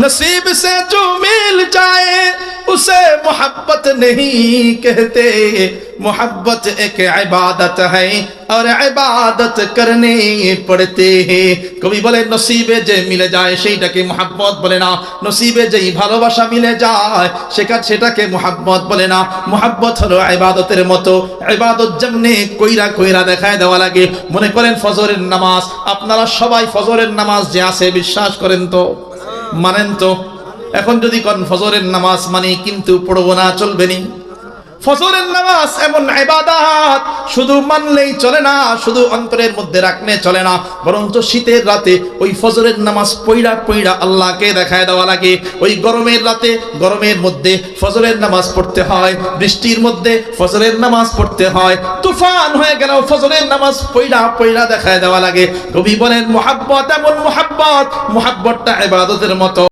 नसीब से जो मिल जाए उसे मोहब्बत नहीं कहते मोहब्बत एक इबादत है और इबादत करने पड़ते हैं কবি বলে নসিবে যে মিলে যায় সেইটাকে মোহাব্বত বলে না নসিবে যেই ভালোবাসা মিলে যায় সেটা সেটাকে মোহাব্বত বলে না মোহাব্বত হলো ইবাদতের মতো ইবাদত যেমনি কইরা কইরা দেখায় দেওয়া লাগে মনে করেন ফজরের নামাজ আপনারা সবাই ফজরের নামাজ যে আছে বিশ্বাস করেন তো মানেন তো? এখন যদি কোন ফজরের নামাজ মানে কিন্তু পড়ব না, চলবে নি? ফজরের নামাজ এমন ইবাদত, শুধু মানলেই চলে না, শুধু অন্তরের মধ্যে রাখলে চলে না, বরঞ্চ শীতের রাতে ওই ফজরের নামাজ পইড়া পইড়া আল্লাহকে দেখায় দেওয়া লাগে। ওই গরমের রাতে গরমের মধ্যে ফজরের নামাজ পড়তে হয়, বৃষ্টির মধ্যে ফজরের নামাজ পড়তে হয় তুফান হয়ে গেল, ফজরের নামাজ পয়লা পয়লা দেখায় দেওয়া লাগে। কবি বলেন, মোহাব্বত এমন মোহাব্বত, মোহাব্বতটা ইবাদতের মতো।